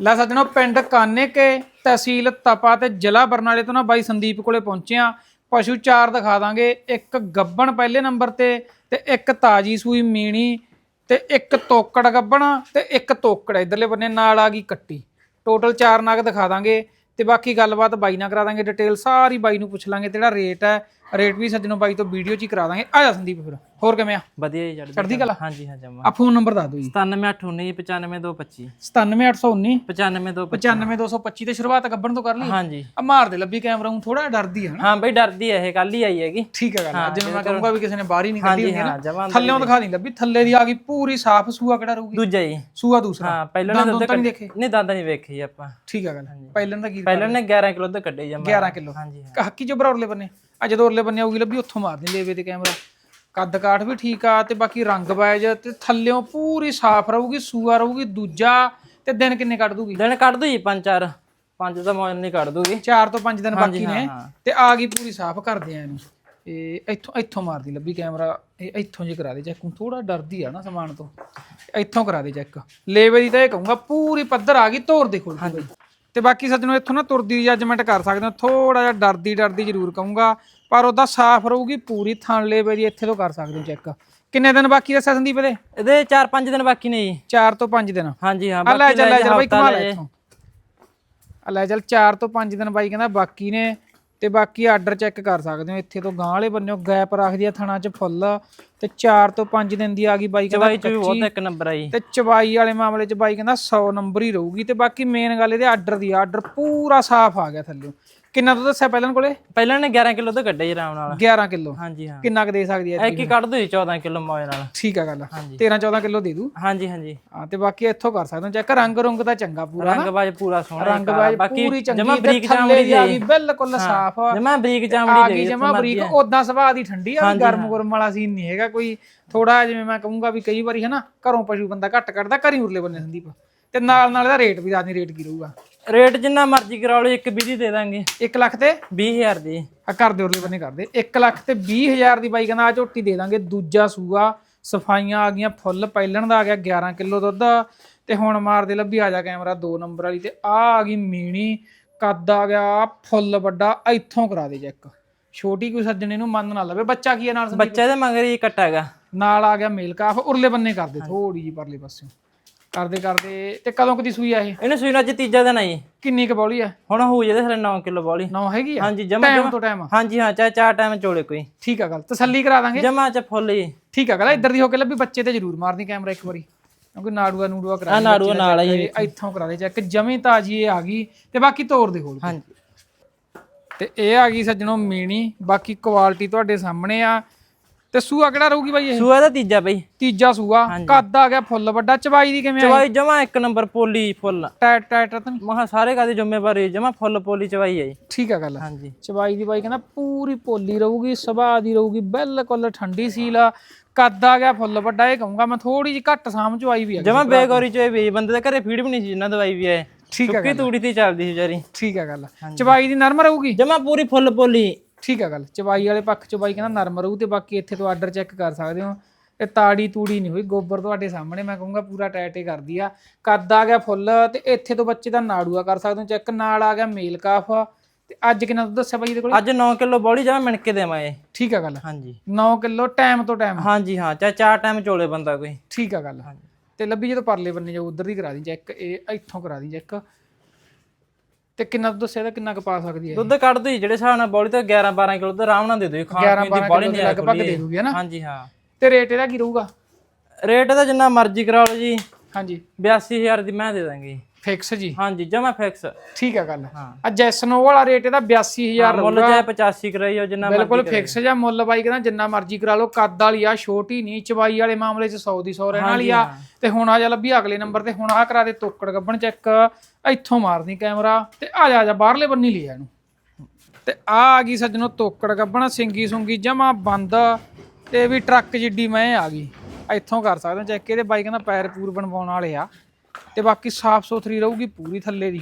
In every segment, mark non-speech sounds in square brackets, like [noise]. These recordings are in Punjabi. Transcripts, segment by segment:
ਲੈ ਸੱਜਣੋ ਪਿੰਡ ਕਾਨੇਕੇ ਤਹਿਸੀਲ ਤਪਾ ਤੇ ਜ਼ਿਲ੍ਹਾ ਬਰਨਾਲੇ ਤੋਂ ਨਾ ਬਾਈ ਸੰਦੀਪ ਕੋਲੇ ਪਹੁੰਚਿਆ ਪਸ਼ੂ ਚਾਰ ਦਿਖਾ ਦਾਂਗੇ। ਇੱਕ ਗੱਬਣ ਪਹਿਲੇ ਨੰਬਰ ਤੇ ਤੇ ਇੱਕ ਤਾਜੀ ਸੂਈ ਮੀਣੀ ਤੇ ਇੱਕ ਤੋਕੜ ਗੱਬਣ ਤੇ ਇੱਕ ਤੋਕੜ। ਇਧਰਲੇ ਬੰਨੇ ਨਾਲ ਆ ਗਈ ਕੱਟੀ। ਟੋਟਲ ਚਾਰ ਨਗ ਦਿਖਾ ਦਾਂਗੇ ਤੇ ਬਾਕੀ ਗੱਲਬਾਤ ਬਾਈ ਨਾਲ ਕਰਾ ਦਾਂਗੇ। ਡਿਟੇਲ ਸਾਰੀ ਬਾਈ ਨੂੰ ਪੁੱਛ ਲਾਂਗੇ ਤੇ ਜਿਹੜਾ ਰੇਟ ਹੈ ਰੇਟ ਵੀ ਸੱਜਣੋ ਬਾਈ ਤੋਂ ਵੀਡੀਓ 'ਚ ਹੀ ਕਰਾ ਦਾਂਗੇ। ਆ ਜਾ ਸੰਦੀਪ ਫਿਰ। ਹੋਰ ਕਿਵੇਂ ਆ? ਵਧੀਆ ਜੀ ਚੜ੍ਹਦੀ ਚੜ੍ਹਦੀ ਕਲਾ। ਹਾਂਜੀ ਹਾਂ ਜਮਾ। ਆ ਫੋਨ ਨੰਬਰ ਦੱਸ ਦਿਓ ਜੀ। 9789959225 97819 95225 95225 ਤੇ ਸ਼ੁਰੂਆਤ ਗੱਬਣ ਤੋਂ ਕਰ ਲਈ? ਹਾਂਜੀ। ਆ ਮਾਰ ਦੇ ਲੱਭੀ ਕੈਮਰਾ ਨੂੰ ਥੋੜਾ ਡਰਦੀ ਹੈ ਨਾ ਹਾਂ ਬਈ ਡਰਦੀ ਹੈ ਇਹ ਕੱਲ ਹੀ ਆਈ ਹੈਗੀ। ਠੀਕ ਹੈ ਗੱਲ ਜਿਵੇਂ ਮੈਂ ਕਹੂੰਗਾ ਵੀ ਕਿਸੇ ਨੇ ਬਾਹਰ ਹੀ ਨਹੀਂ ਕੱਢੀ ਹਾਂਜੀ ਹੁੰਦੀ ਹੈ ਹਾਂ ਨਾ ਜਮਾ ਥੱਲੇੋਂ ਦਿਖਾ ਨਹੀਂ ਲੱਭੀ ਥੱਲੇ ਦੀ ਆ ਗਈ ਪੂਰੀ ਸਾਫ਼ ਸੂਆ ਕਿਹੜਾ ਰਹੂਗੀ ਦੂਜਾ ਜੀ। ਸੂਆ ਦੂਸਰਾ। ਹਾਂ ਪਹਿਲਾਂ ਨੇ ਦੁੱਧ ਨਹੀਂ ਦੇਖੇ? ਨਹੀਂ ਦੰਦ ਨਹੀਂ ਵੇਖੇ ਜੀ ਆਪਾਂ। ਠੀਕ ਹੈ ਗੱਲ ਪਹਿਲਾਂ ਦਾ ਕੀ ਪਹਿਲਾਂ ਨੇ 11 ਕਿਲੋ ਦੁੱਧ ਕੱਢੇ ਜਮਾ 11 ਕਿਲੋ। ਹਾਂਜੀ ਹੱਕੀ ਜੋ ਬਰੌਰਲੇ ਬੰਨੇ? ਆ ਜਦੋਂ ਉਰਲੇ ਬੰਨੇ ਆਊਗੀ ਲੱਭੀ ਉੱਥੋਂ ਮਾਰਨੀ ਲੇਵੇ ਤੇ ਕੈਮਰਾ। ਕੱਦ ਕਾਠ ਵੀ ਠੀਕ ਆ ਤੇ ਬਾਕੀ ਰੰਗ ਬਾਇਜ ਤੇ ਥੱਲਿਓਂ ਪੂਰੀ ਸਾਫ਼ ਰਹੂਗੀ ਸੂਆ ਰਹੂਗੀ ਦੂਜਾ ਤੇ ਦਿਨ ਕਿੰਨੇ ਕੱਢ ਦੂਗੀ? ਦਿਨ ਕੱਢ ਦੋ ਜੀ ਪੰਜ ਚਾਰ। ਪੰਜ ਤਾਂ ਮੌਜ ਨਹੀਂ ਕੱਢ ਦੂਗੀ। 4 ਤੋਂ 5 ਦਿਨ ਬਾਕੀ ਨੇ। ਤੇ ਆ ਗਈ ਪੂਰੀ ਸਾਫ਼ ਕਰਦੇ ਆ ਇਹਨੂੰ। ਇਹ ਇੱਥੋਂ ਇੱਥੋਂ ਮਾਰਦੀ ਲੱਭੀ ਕੈਮਰਾ। ਇਹ ਇੱਥੋਂ ਜੇ ਕਰਾ ਦੇ ਚੈੱਕ। ਥੋੜਾ ਡਰਦੀ ਆ ਨਾ ਸਮਾਨ ਤੋਂ। ਇੱਥੋਂ ਕਰਾ ਦੇ ਚੈੱਕ। ਲੇਵੇ ਦੀ ਤਾਂ ਇਹ ਕਹੂੰਗਾ ਪੂਰੀ ਪੱਧਰ ਆ ਗਈ ਤੋਰ ਦੇ ਖੋਲ ਕੇ ਤੇ ਬਾਕੀ ਸੱਜਣੋ ਇੱਥੋਂ ਨਾ ਤੁਰਦੀ ਜੱਜਮੈਂਟ ਕਰ ਸਕਦੇ ਹੋ। ਥੋੜਾ ਜਿਹਾ ਡਰਦੀ ਡਰਦੀ ਜ਼ਰੂਰ ਕਹੂੰਗਾ ਪਰ ਉਹਦਾ ਸਾਫ਼ ਰਹੂਗੀ ਪੂਰੀ ਥਣ ਲੇਵੇ ਦੀ ਇੱਥੇ ਤੋਂ ਕਰ ਸਕਦੇ ਹੋ ਚੈੱਕ ਕਿੰਨੇ ਦਿਨ ਬਾਕੀ ਦੱਸਿਆ ਸੰਦੀਪ ਇਹਦੇ? ਇਹਦੇ 4-5 ਦਿਨ ਬਾਕੀ ਨੇ ਜੀ। 4 ਤੋਂ 5 ਦਿਨ। ਹਾਂਜੀ ਹਾਂ ਲੈ ਚੱਲ ਲੈ ਚੱਲ ਬਾਈ ਹਫ਼ਤਾ ਕਮਾ ਲੈ ਲੈ। ਜੇ। ਇੱਥੋਂ ਲੈ ਚੱਲ 4 ਤੋਂ 5 ਦਿਨ ਬਾਈ ਕਹਿੰਦਾ ਬਾਕੀ ਨੇ। ਤੇ ਬਾਕੀ ਆਰਡਰ ਚੈੱਕ ਕਰ ਸਕਦੇ ਹੋ ਇੱਥੇ ਤੋਂ ਗਾਂ ਵਾਲੇ ਬੰਨਿਓ ਗੈਪ ਰੱਖਦੀ ਆ ਥਣਾ 'ਚ ਫੁੱਲ ਤੇ 4 ਤੋਂ 5 ਦਿਨ ਦੀ ਆ ਗਈ ਬਾਈ ਕਹਿੰਦਾ ਚਵਾਈ ਚ ਵੀ ਬਹੁਤ ਇੱਕ ਨੰਬਰ ਆਈ ਤੇ ਚਵਾਈ ਵਾਲੇ ਮਾਮਲੇ 'ਚ ਬਾਈ ਕਹਿੰਦਾ 100 ਨੰਬਰ ਹੀ ਰਹੂਗੀ ਤੇ ਬਾਕੀ ਮੇਨ ਗੱਲ ਇਹਦੇ ਆਰਡਰ ਦੀ ਆਰਡਰ ਪੂਰਾ ਸਾਫ਼ ਆ ਗਿਆ ਥੱਲੇ ਕਿੰਨਾ ਤੋਂ ਦੱਸਿਆ ਪਹਿਲਾਂ ਕੋਲੇ? ਪਹਿਲਾਂ ਨੇ 11 ਕਿਲੋ ਦੁੱਧ ਕੱਢੇ ਜੀ ਆਰਾਮ ਨਾਲ। 11 ਕਿਲੋ? ਹਾਂਜੀ ਹਾਂ। ਕਿੰਨਾ ਕੁ ਦੇ ਸਕਦੀ ਹੈ ਇੱਕ ਹੀ ਕੱਢ ਦੋ ਜੀ 14 ਕਿਲੋ ਮੌਜ ਨਾਲ। ਠੀਕ ਆ ਗੱਲ। ਹਾਂਜੀ। 13 14 ਕਿਲੋ ਦੇ ਦੂ? ਹਾਂਜੀ ਹਾਂਜੀ। ਹਾਂ ਤੇ ਬਾਕੀ ਇੱਥੋਂ ਕਰ ਸਕਦੇ ਹੋ। ਚੈੱਕ ਰੰਗ ਰੁੰਗ ਤਾਂ ਚੰਗਾ ਪੂਰਾ ਰੰਗ ਬਾਜ ਪੂਰਾ ਸੋਹਣਾ ਰੰਗ ਬਾਜ ਬਾਕੀ ਪੂਰੀ ਚੰਗੀ ਜਮਾ ਤੇ ਬਰੀਕ ਚਾਮੜੀ ਦੀ ਬਿਲਕੁਲ ਸਾਫ਼ ਜਮਾ ਬਰੀਕ ਆ ਚਾਮੜੀ ਗਈ ਦੀ ਜਮਾ ਬਰੀਕ। ਉਦਾਂ ਸੁਭਾਅ ਦੀ ਠੰਡੀ ਆ ਗਰਮ ਗੁਰਮ ਵਾਲਾ ਸੀਨ ਨਹੀਂ ਹੈਗਾ। ਕੋਈ ਥੋੜਾ ਜਿਵੇਂ ਮੈਂ ਕਹੂੰਗਾ ਵੀ ਕਈ ਵਾਰੀ ਹਨਾ ਘਰੋਂ ਪਸ਼ੂ ਬੰਦਾ ਘੱਟ ਕੱਢਦਾ ਘਰੀ ਉਰਲੇ ਬੰਨੇ ਸੰਦੀਪ। ਤੇ ਨਾਲ ਨਾਲ ਇਹਦਾ ਰੇਟ ਵੀ ਦੱਸ ਰੇਟ ਕੀ ਰਹੂਗਾ? ਰੇਟ ਜਿੰਨਾ ਮਰਜ਼ੀ ਕਰਾ ਲਓ ਇੱਕ ਵੀਹ ਦੀ ਦੇ ਦਾਂਗੇ। 1 ਲੱਖ ਤੇ? 20000 ਦੀ। ਆ ਘਰ ਦੇ ਉਰਲੇ ਬੰਨੇ ਕਰਦੇ 1 ਲੱਖ ਤੇ 20000 ਦੀ ਬਾਈ ਕਹਿੰਦਾ ਆ ਝੋਟੀ ਦੇ ਦਾਂਗੇ। ਦੂਜਾ ਸੂਆ ਸਫਾਈਆਂ ਆ ਗਈਆਂ ਫੁੱਲ ਪਹਿਲਣ ਦਾ ਆ ਗਿਆ 11 ਕਿਲੋ ਦੁੱਧ। ਤੇ ਹੁਣ ਮਾਰਦੇ ਲੱਭੀ ਆ ਜਾ ਕੈਮਰਾ 2 ਨੰਬਰ ਵਾਲੀ ਤੇ ਆ ਆ ਗਈ ਮੀਣੀ। ਕੱਦ ਆ ਗਿਆ ਫੁੱਲ ਵੱਡਾ ਇੱਥੋਂ ਕਰਾ ਦੇ ਚੈੱਕ ਛੋਟੀ ਕੋਈ ਸੱਜਣੇ ਨੂੰ ਮੰਨ ਨਾ ਲਵੇ। ਬੱਚਾ ਕੀ ਹੈ ਨਾਲ ਸੰਦੀਪ? ਬੱਚੇ ਦੇ ਮਗਰ ਹੀ ਕੱਟਾ ਹੈਗਾ। ਨਾਲ ਆ ਗਿਆ ਮੇਲ ਕਾਫ ਉਰਲੇ ਬੰਨੇ ਕਰਦੇ ਥੋੜੀ ਜੀ ਪਰਲੇ ਪਾਸੇ ਕਰਦੇ ਕਰਦੇ ਤੇ ਕਦੋਂ ਕਦੀ ਸੂਈ ਆ ਇਹ? ਇਹਨੂੰ ਸੂਈ ਨੂੰ ਅੱਜ ਤੀਜਾ ਦਿਨ ਆਈ ਕਿੰਨੀ ਕੁ ਬੌਲੀ ਆ? ਹੁਣ ਹੋ ਜਿਹਦੇ ਸਾਰੇ 9 ਕਿਲੋ ਬੋਲੀ। ਨੌ ਹੈਗੀ ਆ? ਹਾਂਜੀ ਜਮਾ ਟਾਈਮ ਤੋਂ ਟਾਈਮ ਹਾਂਜੀ ਹਾਂ ਚਾਹੇ ਚਾਰ ਟਾਈਮ ਚੋਲੇ ਕੋਈ। ਠੀਕ ਆ ਗੱਲ ਤਸੱਲੀ ਕਰਾ ਦਾਂਗੇ। ਜਮਾ ਚ ਫੁੱਲ ਜੀ। ਠੀਕ ਆ ਗੱਲ ਇੱਧਰ ਦੀ ਹੋ ਕੇ ਲੱਭੀ ਬੱਚੇ ਤੇ ਜ਼ਰੂਰ ਮਾਰਦੀ ਕੈਮਰਾ ਇੱਕ ਵਾਰੀ। ਕਿਉਂਕਿ ਨਾੜੂਆ ਨੂੜੂਆ ਕਰਾ ਆ ਨਾੜੂਆ ਨਾਲ ਆ ਜੀ ਇੱਥੋਂ ਕਰਾ ਦੇ ਚੈੱਕ ਜਮੀ ਤਾਜੀ ਇਹ ਆ ਗਈ ਤੇ ਬਾਕੀ ਤੋਰ ਦੇ ਕੋਲ ਹਾਂਜੀ। ਤੇ ਇਹ ਆ ਗਈ ਸੱਜਣੋ ਮੀਣੀ ਬਾਕੀ ਕੁਆਲਿਟੀ ਤੁਹਾਡੇ ਸਾਹਮਣੇ ਆ। ਤੇ ਸੂਆ ਕਿਹੜਾ ਰਹੂਗੀ ਬਾਈ ਇਹ? ਸੂਆ ਦਾ ਤੀਜਾ ਬਈ। ਤੀਜਾ ਸੂਆ। ਕੱਦ ਆ ਗਿਆ ਫੁੱਲ ਵੱਡਾ ਚਵਾਈ ਦੀ ਕਿਵੇਂ ਆ? ਚਵਾਈ ਜਮਾ ਇੱਕ ਨੰਬਰ ਪੋਲੀ ਫੁੱਲ। ਟੈਟ ਟੈਟ ਤਾਂ ਨੀ? ਮਹਾ ਸਾਰੇ ਕਾਦੀ ਜ਼ਿੰਮੇਵਾਰੀ ਜਮਾ ਫੁੱਲ ਪੋਲੀ ਚਵਾਈ ਹੈ ਜੀ। ਠੀਕ ਆ ਗੱਲ। ਹਾਂਜੀ। ਚਵਾਈ ਦੀ ਬਾਈ ਕਹਿੰਦਾ ਪੂਰੀ ਪੋਲੀ ਰਹੂਗੀ ਸੁਭਾਅ ਦੀ ਰਹੂਗੀ ਬਿਲਕੁਲ ਠੰਡੀ ਸੀਲ ਆ। ਕੱਦ ਆ ਗਿਆ ਫੁੱਲ ਵੱਡਾ ਇਹ ਕਹੂੰਗਾ ਮੈਂ ਥੋੜੀ ਜਿਹੀ ਘੱਟ ਸਾਮ ਚਵਾਈ ਵੀ ਆ। ਜਮਾ ਬੇਗੌਰੀ ਚ ਵੀ ਬੰਦੇ ਦੇ ਘਰੇ ਫੀਡ ਵੀ ਨਹੀਂ ਸੀ ਜਿੰਨਾ ਦਵਾਈ ਵੀ ਹੈ ਠੀਕ ਆ ਸੁੱਕੀ ਤੂੜੀ ਤੇ ਚੱਲਦੀ ਸੀ ਵਿਚਾਰੀ। ਠੀਕ ਆ ਗੱਲ ਚਵਾਈ ਦੀ ਨਰਮ ਰਹੂਗੀ? ਜਮਾ ਪੂਰੀ ਫੁੱਲ ਪੋਲੀ। ਠੀਕ ਆ ਗੱਲ ਚਵਾਈ ਵਾਲੇ ਪੱਖ ਚ ਬਾਈ ਕਹਿੰਦਾ ਨਰਮ ਰਹੂ ਤੇ ਬਾਕੀ ਇੱਥੇ ਤੋਂ ਆਰਡਰ ਚੈੱਕ ਕਰ ਸਕਦੇ ਹੋ। ਇਹ ਤਾੜੀ ਤੂੜੀ ਨਹੀਂ ਹੋਈ ਗੋਬਰ ਤੁਹਾਡੇ ਸਾਹਮਣੇ ਮੈਂ ਕਹੂੰਗਾ ਪੂਰਾ ਟੈਟੇ ਕਰਦੀ ਆ। ਕੱਦ ਆ ਗਿਆ ਫੁੱਲ ਤੇ ਇੱਥੇ ਤੋਂ ਬੱਚੇ ਦਾ ਨਾੜੂਆ ਕਰ ਸਕਦੇ ਹੋ ਚੈੱਕ ਨਾਲ ਆ ਗਿਆ ਮੇਲ ਕਾਫ। ਤੇ ਅੱਜ ਕਿੰਨਾ ਦੁੱਧ ਦੱਸਿਆ ਬਾਈ ਇਹਦੇ ਕੋਲ? ਅੱਜ 9 ਕਿਲੋ ਬੋਲੀ ਜਮਾ ਮਿਣ ਕੇ ਦੇਵਾਂਗੇ ਠੀਕ ਆ ਗੱਲ। ਹਾਂਜੀ। 9 ਕਿਲੋ ਟਾਈਮ ਤੋਂ ਟਾਈਮ ਹਾਂਜੀ ਹਾਂ ਚਾਹੇ ਚਾਰ ਟਾਈਮ ਚੋਲੇ ਬੰਦਾ ਕੋਈ। ਠੀਕ ਆ ਗੱਲ। ਤੇ ਲੱਭੀ ਜਦੋਂ ਪਰਲੇ ਬੰਨੇ ਜਾਊ ਉਧਰ ਦੀ ਕਰਾ ਦੀ ਚੈੱਕ ਇਹ ਇੱਥੋਂ ਕਰਾ ਦੀ ਚੈੱਕ ਤੇ ਕਿੰਨਾ ਦੁੱਧ ਦੱਸਿਆ ਤਾਂ ਕਿੰਨਾ ਕੁ ਪਾ ਸਕਦੀ ਹੈ ਦੁੱਧ ਕੱਢ ਦੋ ਜੀ ਜਿਹੜੇ ਹਿਸਾਬ ਨਾਲ ਬੋਲੀ ਤੇ 11 12 ਕਿਲੋ ਤੇ ਆਰਾਮ ਨਾਲ ਦੇ ਦਿਓ ਖਾਣ 11 ਪੀਣ ਦੀ 12 ਬੋਲੀ ਨਹੀਂ ਲਗਭਗ ਦੇ ਦੂਗੀ ਹੈ ਨਾ? ਹਾਂਜੀ ਹਾਂ। ਤੇ ਰੇਟ ਇਹਦਾ ਕੀ ਰਹੂਗਾ? ਰੇਟ ਦਾ ਜਿੰਨਾ ਮਰਜ਼ੀ ਕਰਾ ਲਓ ਜੀ। ਹਾਂਜੀ। 82000 ਦੀ ਮੈਂ ਦੇ ਦਾਂਗੀ। ਫਿਕਸ ਜੀ। ਹਾਂਜੀ ਜਮਾ ਫਿਕਸ ਠੀਕ ਆ ਗੱਲ। ਹਾਂ। ਆ ਜੈਸਨੋ ਵਾਲਾ ਰੇਟ ਇਹਦਾ 82000 ਮੁੱਲ ਚਾਹੇ 85 ਕਰਾਈ ਹੋ ਜਿੰਨਾ ਬਿਲਕੁਲ ਫਿਕਸ ਜਾਂ ਮੁੱਲ ਬਾਈ ਕਹਿੰਦਾ ਜਿੰਨਾ ਮਰਜ਼ੀ ਕਰਾ ਲਓ ਕੱਦ ਵਾਲੀ ਆ ਛੋਟੀ ਨਹੀਂ ਚਵਾਈ ਵਾਲੇ ਮਾਮਲੇ 'ਚ 100 ਦੀ 100 ਰਹਿਣ ਵਾਲੀ ਆ। ਤੇ ਹੁਣ ਆ ਜਾ ਲੱਭੀ ਅਗਲੇ ਨੰਬਰ ਤੇ ਹੁਣ ਆ ਕਰਾ ਦੇ ਤੋਕੜ ਗੱਬਣ ਚੈੱਕ ਇੱਥੋਂ ਮਾਰਦੀ ਕੈਮਰਾ ਤੇ ਆ ਜਾ ਆ ਜਾ ਬਾਹਰਲੇ ਬੰਨੀ ਲਈ ਇਹਨੂੰ। ਤੇ ਆ ਆ ਗਈ ਸੱਜਣੋ ਤੋਕੜ ਗੱਬਣ ਸਿੰਗੀ ਸੁੰਗੀ ਜਮਾ ਬੰਦ। ਤੇ ਵੀ ਟਰੱਕ ਜਿੱਡੀ ਮੈਂ ਆ ਗਈ। ਇੱਥੋਂ ਕਰ ਸਕਦੇ ਹੋ ਚੈੱਕ ਇਹਦੇ ਬਾਈ ਕਹਿੰਦਾ ਪੈਰ ਪੂਰ ਬਣਵਾਉਣ ਵਾਲੇ ਆ। ਤੇ ਬਾਕੀ ਸਾਫ਼ ਸੁਥਰੀ ਰਹੂਗੀ ਪੂਰੀ ਥੱਲੇ ਦੀ।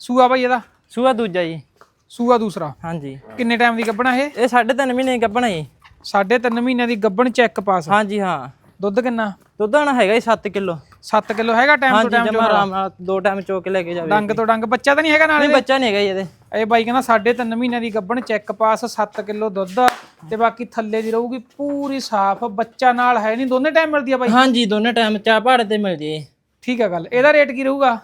ਸੂਆ ਬਾਈ ਇਹਦਾ? ਸੂਆ ਦੂਜਾ ਜੀ। ਸੂਆ ਦੂਸਰਾ? ਹਾਂਜੀ। ਕਿੰਨੇ ਟਾਈਮ ਦੀ ਗੱਬਣਾ ਇਹ? ਇਹ ਸਾਢੇ ਤਿੰਨ ਮਹੀਨੇ ਗੱਭਣਾ ਜੀ। ਸਾਢੇ ਤਿੰਨ ਮਹੀਨਿਆਂ ਦੀ ਗੱਬਣ ਚੈੱਕ ਪਾਸ ਹਾਂਜੀ ਹਾਂ। ਦੁੱਧ ਕਿੰਨਾ? ਦੁੱਧ ਹਣਾ ਹੈਗਾ ਜੀ 7 ਕਿਲੋ। 7 ਕਿਲੋ ਹੈਗਾ ਟਾਈਮ ਤੋਂ ਟਾਈਮ ਜਮਾ ਆਰਾਮ ਨਾਲ ਦੋ ਟਾਈਮ ਚੋ ਕੇ ਲੈ ਕੇ ਜਾਵੇ। ਡੰਗ ਤੋਂ ਡੰਗ। ਬੱਚਾ ਤਾਂ ਨਹੀਂ ਹੈਗਾ ਨਾਲੇ ਨਹੀਂ ਬੱਚਾ ਨਹੀਂ ਹੈਗਾ ਜੀ ਇਹਦੇ। ਇਹ ਬਾਈ ਕਹਿੰਦਾ ਸਾਢੇ ਤਿੰਨ ਮਹੀਨਿਆਂ ਦੀ ਗੱਭਣ ਚੈੱਕ ਪਾਸ 7 ਕਿਲੋ ਦੁੱਧ। ਤੇ ਬਾਕੀ ਥੱਲੇ ਦੀ ਰਹੂਗੀ ਪੂਰੀ ਸਾਫ਼। ਬੱਚਾ ਨਾਲ ਹੈ ਨਹੀਂ ਦੋਨੇ ਟਾਈਮ ਮਿਲਦੀ ਆ ਬਾਈ? ਹਾਂਜੀ ਦੋਨੇ ਟਾਈਮ ਚਾਹ ਪਹਾੜੇ ਤੇ ਮਿਲ ਜੇ। ਠੀਕ ਆ ਗੱਲ। ਇਹਦਾ ਰੇਟ ਕੀ ਰਹੂਗਾ?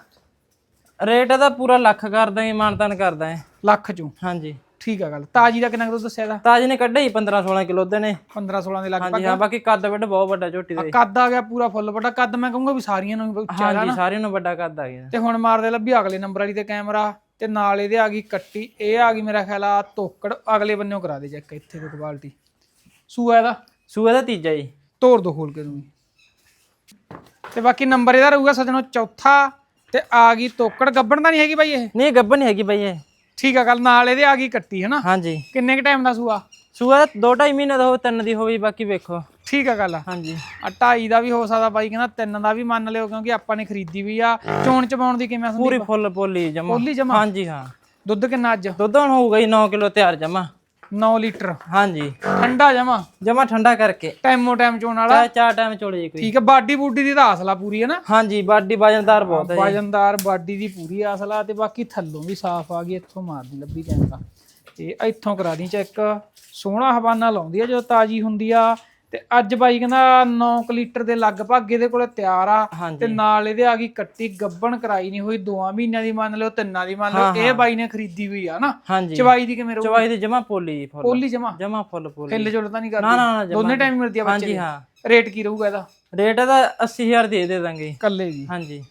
ਰੇਟ ਇਹਦਾ ਪੂਰਾ ਲੱਖ ਕਰ ਦਾਂਗੇ ਮਾਨਤਾਨ ਕਰ ਦਾਂਗੇ ਲੱਖ ਚੋਂ। ਹਾਂਜੀ। ਠੀਕ ਆ ਗੱਲ। ਤਾਜੀ ਦਾ ਕਿੰਨਾ ਕੁ ਦੁੱਧ ਦੱਸਿਆ ਇਹਦਾ? ਤਾਜ ਨੇ ਕੱਢਿਆ ਜੀ 15 16 ਕਿਲੋ ਉਹਦੇ ਨੇ। 15 16 ਦੇ ਲਗਭਗ ਹਾਂਜੀ ਹਾਂ ਬਾਕੀ ਕੱਦ ਵੱਡ ਬਹੁਤ ਵੱਡਾ ਝੋਟੀ ਦਾ ਜੀ। ਕੱਦ ਆ ਗਿਆ ਪੂਰਾ ਫੁੱਲ ਵੱਡਾ। ਕੱਦ ਮੈਂ ਕਹੂੰਗਾ ਵੀ ਸਾਰੀਆਂ ਨੂੰ ਹੀ ਉੱਚਾ ਹਾਂਜੀ ਸਾਰਿਆਂ ਨੂੰ ਵੱਡਾ ਕੱਦ ਆ ਗਿਆ। ਤੇ ਹੁਣ ਮਾਰਦੇ ਲੱਭੀ ਅਗਲੇ ਨੰਬਰ ਵਾਲੀ ਤੇ ਕੈਮਰਾ। ਤੇ ਨਾਲ ਇਹਦੇ ਆ ਗਈ ਕੱਟੀ। ਇਹ ਆ ਗਈ ਮੇਰਾ ਖਿਆਲ ਆ ਤੋਕੜ। ਅਗਲੇ ਬੰਨਿਓ ਕਰਾ ਦੇ ਚੈੱਕ ਇੱਥੇ ਤੋਂ ਕੁਆਲਿਟੀ ਸੂਆ ਇਹਦਾ? ਸੂਆ ਦਾ ਤੀਜਾ ਜੀ। ਤੋੜ ਦੋ ਖੋਲ ਕੇ ਤੂੰ ਤੇ ਬਾਕੀ ਨੰਬਰ ਇਹਦਾ ਰਹੂਗਾ ਸਜਣੋ ਚੌਥਾ ਤੇ ਆ ਗਈ ਤੋਕੜ। ਗੱਬਣ ਤਾਂ ਨਹੀਂ ਹੈਗੀ ਬਾਈ ਇਹ? ਨਹੀਂ ਗੱਬਨ ਨਹੀਂ ਹੈਗੀ ਬਾਈ ਇਹ। ਠੀਕ ਆ ਗੱਲ ਨਾਲ ਇਹਦੇ ਆ ਗਈ ਕੱਟੀ ਹਨਾ? ਹਾਂਜੀ। ਕਿੰਨੇ ਕ ਟਾਈਮ ਦਾ ਸੂਆ? ਸੂਆ ਦਾ ਦੋ ਢਾਈ ਮਹੀਨੇ ਦਾ ਹੋ ਤਿੰਨ ਦੀ ਹੋਵੇ ਬਾਕੀ ਵੇਖੋ। ਠੀਕ ਆ ਗੱਲ। ਹਾਂਜੀ। ਆ ਢਾਈ ਦਾ ਵੀ ਹੋ ਸਕਦਾ ਬਾਈ ਕਹਿੰਦਾ ਤਿੰਨ ਦਾ ਵੀ ਮੰਨ ਲਿਓ ਕਿਉਂਕਿ ਆਪਾਂ ਨੇ ਖਰੀਦੀ ਵੀ ਆ। ਚੋਣ ਚਬਾਉਣ ਦੀ ਕਿਵੇਂ ਪੂਰੀ ਸੰਦੀਪ? ਫੁੱਲ ਪੋਲੀ ਜਮਾ। ਪੋਲੀ ਜਮਾ? ਹਾਂਜੀ ਹਾਂ। ਦੁੱਧ ਕਿੰਨਾ ਅੱਜ? ਦੁੱਧ ਹੁਣ ਹੋਊਗਾ ਜੀ 9 ਕਿਲੋ ਤਿਆਰ ਜਮਾ। 9 ਲੀਟਰ। ਹਾਂਜੀ। ਠੰਡਾ ਜਮਾ? ਜਮਾ ਠੰਡਾ ਕਰਕੇ। ਟਾਈਮੋ ਟਾਈਮ ਚੋਣ ਵਾਲਾ? ਚਾਹ ਚਾਰ ਟਾਈਮ ਚੋਲੇ ਜੀ ਕੋਈ। ਠੀਕ ਆ ਬਾਡੀ ਬੂਡੀ ਦੀ ਤਾਂ ਅਸਲਾ ਪੂਰੀ ਹੈ ਨਾ? ਹਾਂਜੀ ਬਾਡੀ ਵਜਨਦਾਰ ਬਹੁਤ ਹੈ ਜੀ। ਵਜਨਦਾਰ ਬਾਡੀ ਦੀ ਪੂਰੀ ਅਸਲਾ ਤੇ ਬਾਕੀ ਥੱਲੋਂ ਵੀ ਸਾਫ਼ ਆ ਗਈ ਇੱਥੋਂ ਮਾਰਦੀ ਲੱਭੀ ਕੈਮਰਾ ਤੇ ਇੱਥੋਂ ਕਰਾ ਦੀ ਚੈੱਕ। ਸੋਹਣਾ ਹਵਾਨਾ ਲਾਉਂਦੀ ਆ ਜਦੋਂ ਤਾਜੀ ਹੁੰਦੀ ਆ। ਤੇ ਅੱਜ ਬਾਈ ਕਹਿੰਦਾ 9 ਲੀਟਰ ਦੇ ਲਗਭਗ ਇਹਦੇ ਕੋਲੇ ਤਿਆਰ ਆ ਤੇ ਨਾਲ ਇਹਦੇ ਆ ਗਈ ਕੱਟੀ ਗੱਬਣ ਕਰਾਈ ਨਹੀਂ ਹੋਈ ਦੋਆਂ ਮਹੀਨਿਆਂ ਦੀ ਮੰਨ ਲਿਓ ਤਿੰਨਾਂ ਦੀ ਮੰਨ ਲਿਓ ਇਹ ਬਾਈ ਨੇ ਖਰੀਦੀ ਹੋਈ ਆ ਨਾ। ਚਵਾਈ ਦੀ ਕਿਵੇਂ ਰਹੂ ਚਵਾਈ ਦੀ ਜਮਾ ਪੋਲੀ ਜੀ ਫੁੱਲ। ਪੋਲੀ ਜਮਾ? ਜਮਾ ਫੁੱਲ ਪੋਲੀ ਹਿੱਲ ਜੁਲ ਤਾਂ ਨਹੀਂ ਕਰਦੀ? ਨਾ ਨਾ ਦੋਨੇ ਟਾਈਮ ਮਿਲਦੀ ਆ ਬੱਚੇ ਹਾਂਜੀ ਹਾਂ। ਰੇਟ ਕੀ ਰਹੂਗਾ ਇਹਦਾ? ਰੇਟ ਇਹਦਾ 80000 ਦੇ ਦੇ ਦਾਂਗੇ। ਕੱਲੇ ਦੀ? ਹਾਂਜੀ।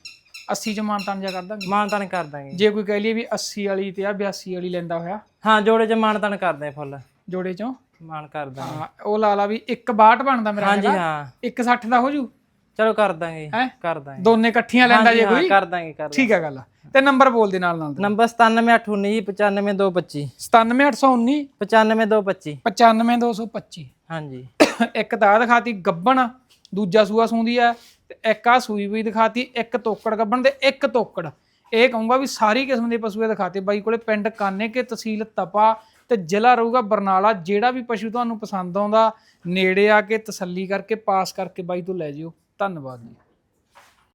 80 ਚ ਮਾਨਤਾਨ ਜਾ ਕਰ ਦਾਂਗੇ? ਮਾਨਤਾਨ ਕਰ ਦਾਂਗੇ। ਜੇ ਕੋਈ ਕਹਿ ਲਈਏ ਵੀ 80 ਵਾਲੀ ਤੇ ਆ 82 ਵਾਲੀ ਲੈਂਦਾ ਹੋਇਆ। ਹਾਂ ਜੋੜੇ ਚ ਮਾਨਤਾਨ ਕਰਦੇ ਫੁੱਲ। ਜੋੜੇ ਚੋਂ? ਮਾਨ ਕਰ ਦਾਂਗੇ ਹਾਂ, ਉਹ ਲਾ ਲਾ ਵੀ 162 ਬਣਦਾ ਮੇਰਾ ਹਾਂਜੀ ਹਾਂ। 160 ਦਾ ਹੋ ਜੂ? ਚਲੋ ਕਰ ਦਾਂਗੇ? ਕਰ ਦਾਂਗੇ। ਦੋਨੇ ਇਕੱਠੀਆਂ ਲੈਂਦਾ ਜੇ ਕੋਈ? ਕਰ ਦਾਂਗੇ ਕਰ ਠੀਕ ਹੈ ਗੱਲ ਤੇ ਨੰਬਰ ਬੋਲ ਦੇ ਨਾਲ ਨਾਲ ਨੰਬਰ 97819 95225 97819 95225 95225 ਹਾਂਜੀ। [coughs] ਇੱਕ ਤਾਂ ਦਿਖਾਤੀ ਗੱਬਣ ਦੂਜਾ ਸੂਆ ਸੂੰਦੀ ਆ ਤੇ ਇੱਕ ਆ ਸੂਈ ਵੀ ਦਿਖਾਤੀ ਇੱਕ ਤੋਕੜ ਗੱਬਣ ਤੇ ਇੱਕ ਤੋਕੜ। ਇਹ ਕਹੂੰਗਾ ਵੀ ਸਾਰੀ ਕਿਸਮ ਦੇ ਪਸ਼ੂਏ ਦਿਖਾਤੇ। ਬਾਈ ਕੋਲੇ ਪਿੰਡ ਕਾਨੇ ਕੇ ਤਹਿਸੀਲ ਤਪਾ ਤੇ ਜ਼ਿਲ੍ਹਾ ਰਹੂਗਾ ਬਰਨਾਲਾ, ਜਿਹੜਾ ਵੀ ਪਸ਼ੂ ਤੁਹਾਨੂੰ ਪਸੰਦ ਆਉਂਦਾ, ਨੇੜੇ ਆ ਕੇ ਤਸੱਲੀ ਕਰਕੇ, ਪਾਸ ਕਰਕੇ ਬਾਈ ਤੋਂ ਲੈ ਜਿਓ। ਧੰਨਵਾਦ ਜੀ।